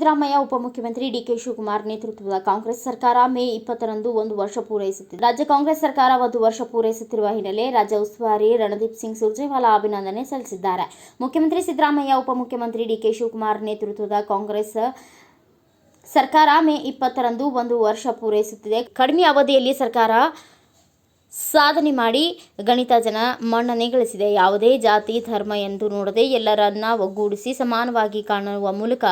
ಸಿದ್ದರಾಮಯ್ಯ, ಉಪಮುಖ್ಯಮಂತ್ರಿ ಡಿಕೆ ಶಿವಕುಮಾರ್ ನೇತೃತ್ವದ ಕಾಂಗ್ರೆಸ್ ಸರ್ಕಾರ ಮೇ ಇಪ್ಪತ್ತರಂದು ಒಂದು ವರ್ಷ ಪೂರೈಸುತ್ತಿದೆ. ರಾಜ್ಯ ಕಾಂಗ್ರೆಸ್ ಸರ್ಕಾರ ಒಂದು ವರ್ಷ ಪೂರೈಸುತ್ತಿರುವ ಹಿನ್ನೆಲೆ ರಾಜ್ಯ ಉಸ್ತುವಾರಿ ರಣದೀಪ್ ಸಿಂಗ್ ಸುರ್ಜೇವಾಲಾ ಅಭಿನಂದನೆ ಸಲ್ಲಿಸಿದ್ದಾರೆ. ಮುಖ್ಯಮಂತ್ರಿ ಸಿದ್ದರಾಮಯ್ಯ, ಉಪಮುಖ್ಯಮಂತ್ರಿ ಡಿಕೆ ಶಿವಕುಮಾರ್ ನೇತೃತ್ವದ ಕಾಂಗ್ರೆಸ್ ಸರ್ಕಾರ ಮೇ ಇಪ್ಪತ್ತರಂದು ಒಂದು ವರ್ಷ ಪೂರೈಸುತ್ತಿದೆ. ಕಡಿಮೆ ಅವಧಿಯಲ್ಲಿ ಸರ್ಕಾರ ಸಾಧನೆ ಮಾಡಿ ಗಣಿತ ಜನ ಮನ್ನಣೆ ಗಳಿಸಿದೆ. ಯಾವುದೇ ಜಾತಿ, ಧರ್ಮ ಎಂದು ನೋಡದೆ ಎಲ್ಲರನ್ನ ಒಗ್ಗೂಡಿಸಿ ಸಮಾನವಾಗಿ ಕಾಣುವ ಮೂಲಕ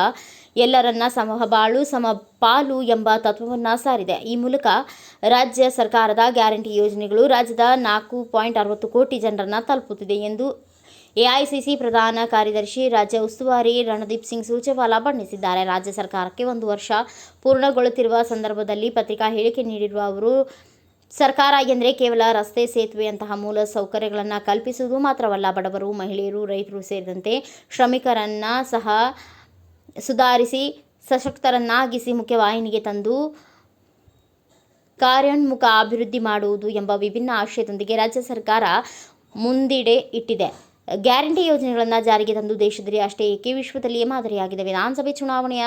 ಎಲ್ಲರನ್ನ ಸಮಬಾಳು, ಸಮಪಾಲು ಎಂಬ ತತ್ವವನ್ನು ಸಾರಿದೆ. ಈ ಮೂಲಕ ರಾಜ್ಯ ಸರ್ಕಾರದ ಗ್ಯಾರಂಟಿ ಯೋಜನೆಗಳು ರಾಜ್ಯದ ನಾಲ್ಕು ಪಾಯಿಂಟ್ ಅರವತ್ತು ಕೋಟಿ ಜನರನ್ನ ತಲುಪುತ್ತಿದೆ ಎಂದು ಎಐಸಿಸಿ ಪ್ರಧಾನ ಕಾರ್ಯದರ್ಶಿ ರಾಜ್ಯ ಉಸ್ತುವಾರಿ ರಣದೀಪ್ ಸಿಂಗ್ ಸುರ್ಜೇವಾಲಾ ಬಣ್ಣಿಸಿದ್ದಾರೆ. ರಾಜ್ಯ ಸರ್ಕಾರಕ್ಕೆ ಒಂದು ವರ್ಷ ಪೂರ್ಣಗೊಳ್ಳುತ್ತಿರುವ ಸಂದರ್ಭದಲ್ಲಿ ಪತ್ರಿಕಾ ಹೇಳಿಕೆ ನೀಡಿರುವ ಅವರು, ಸರ್ಕಾರ ಎಂದರೆ ಕೇವಲ ರಸ್ತೆ ಸೇತುವೆಯಂತಹ ಮೂಲ ಸೌಕರ್ಯಗಳನ್ನು ಕಲ್ಪಿಸುವುದು ಮಾತ್ರವಲ್ಲ, ಬಡವರು, ಮಹಿಳೆಯರು, ರೈತರು ಸೇರಿದಂತೆ ಶ್ರಮಿಕರನ್ನು ಸಹ ಸುಧಾರಿಸಿ, ಸಶಕ್ತರನ್ನಾಗಿಸಿ ಮುಖ್ಯವಾಹಿನಿಗೆ ತಂದು ಕಾರ್ಯೋನ್ಮುಖ ಅಭಿವೃದ್ಧಿ ಮಾಡುವುದು ಎಂಬ ವಿಭಿನ್ನ ಆಶಯದೊಂದಿಗೆ ರಾಜ್ಯ ಸರ್ಕಾರ ಮುಂದಿಡೆ ಇಟ್ಟಿದೆ. ಗ್ಯಾರಂಟಿ ಯೋಜನೆಗಳನ್ನು ಜಾರಿಗೆ ತಂದು ದೇಶದಲ್ಲಿ ಅಷ್ಟೇ ಏಕೆ ವಿಶ್ವದಲ್ಲಿಯೇ ಮಾದರಿಯಾಗಿದೆ ವಿಧಾನಸಭೆ ಚುನಾವಣೆಯ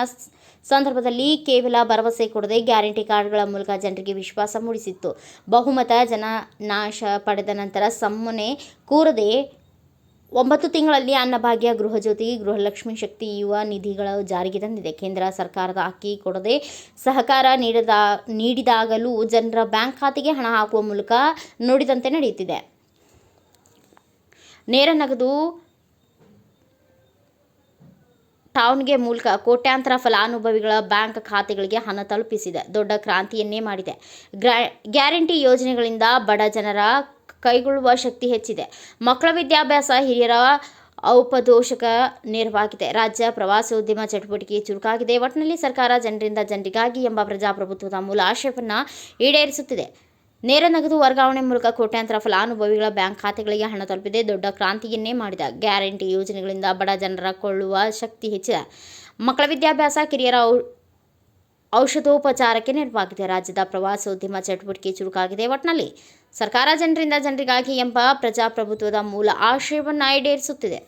ಸಂದರ್ಭದಲ್ಲಿ ಕೇವಲ ಭರವಸೆ ಕೊಡದೆ ಗ್ಯಾರಂಟಿ ಕಾರ್ಡ್ಗಳ ಮೂಲಕ ಜನರಿಗೆ ವಿಶ್ವಾಸ ಮೂಡಿಸಿತ್ತು. ಬಹುಮತ ಜನ ನಾಶ ಪಡೆದ ನಂತರ ಸಮ್ಮನೆ ಕೂರದೆ ಒಂಬತ್ತು ತಿಂಗಳಲ್ಲಿ ಅನ್ನಭಾಗ್ಯ, ಗೃಹಜ್ಯೋತಿ, ಗೃಹಲಕ್ಷ್ಮಿ ಶಕ್ತಿ ಯುವ ನಿಧಿಗಳ ಜಾರಿಗೆ ತಂದಿದೆ. ಕೇಂದ್ರ ಸರ್ಕಾರದ ಅಕ್ಕಿ ಕೊಡದೆ ಸಹಕಾರ ನೀಡದ, ನೀಡಿದಾಗಲೂ ಜನರ ಬ್ಯಾಂಕ್ ಖಾತೆಗೆ ಹಣ ಹಾಕುವ ಮೂಲಕ ನೋಡಿದಂತೆ ನಡೆಯುತ್ತಿದೆ. ನೇರ ನಗದು ಟೌನ್ಗೆ ಮೂಲಕ ಕೋಟ್ಯಾಂತರ ಫಲಾನುಭವಿಗಳ ಬ್ಯಾಂಕ್ ಖಾತೆಗಳಿಗೆ ಹಣ ತಲುಪಿಸಿದೆ. ದೊಡ್ಡ ಕ್ರಾಂತಿಯನ್ನೇ ಮಾಡಿದೆ. ಗ್ಯಾರಂಟಿ ಯೋಜನೆಗಳಿಂದ ಬಡ ಜನರ ಕೈಗೊಳ್ಳುವ ಶಕ್ತಿ ಹೆಚ್ಚಿದೆ. ಮಕ್ಕಳ ವಿದ್ಯಾಭ್ಯಾಸ ಹಿರಿಯರ ಔಪದೋಷಕ ನೆರವಾಗಿದೆ. ರಾಜ್ಯ ಪ್ರವಾಸೋದ್ಯಮ ಚಟುವಟಿಕೆ ಚುರುಕಾಗಿದೆ. ಒಟ್ಟಿನಲ್ಲಿ ಸರ್ಕಾರ ಜನರಿಂದ ಜನರಿಗಾಗಿ ಎಂಬ ಪ್ರಜಾಪ್ರಭುತ್ವದ ಮೂಲ ಆಶಯವನ್ನು ಈಡೇರಿಸುತ್ತಿದೆ. ನೇರ ನಗದು ವರ್ಗಾವಣೆ ಮೂಲಕ ಕೋಟ್ಯಾಂತರ ಫಲಾನುಭವಿಗಳ ಬ್ಯಾಂಕ್ ಖಾತೆಗಳಿಗೆ ಹಣ ತಲುಪಿದೆ. ದೊಡ್ಡ ಕ್ರಾಂತಿಯನ್ನೇ ಮಾಡಿದ ಗ್ಯಾರಂಟಿ ಯೋಜನೆಗಳಿಂದ ಬಡ ಜನರ ಕೊಳ್ಳುವ ಶಕ್ತಿ ಹೆಚ್ಚಿದೆ. ಮಕ್ಕಳ ವಿದ್ಯಾಭ್ಯಾಸ ಕಿರಿಯರ ಔಷಧೋಪಚಾರಕ್ಕೆ ನೆರವಾಗಿದೆ. ರಾಜ್ಯದ ಪ್ರವಾಸೋದ್ಯಮ ಚಟುವಟಿಕೆ ಚುರುಕಾಗಿದೆ. ಒಟ್ಟಿನಲ್ಲಿ ಸರ್ಕಾರ ಜನರಿಂದ ಜನರಿಗಾಗಿ ಎಂಬ ಪ್ರಜಾಪ್ರಭುತ್ವದ ಮೂಲ ಆಶಯವನ್ನು ಈಡೇರಿಸುತ್ತಿದೆ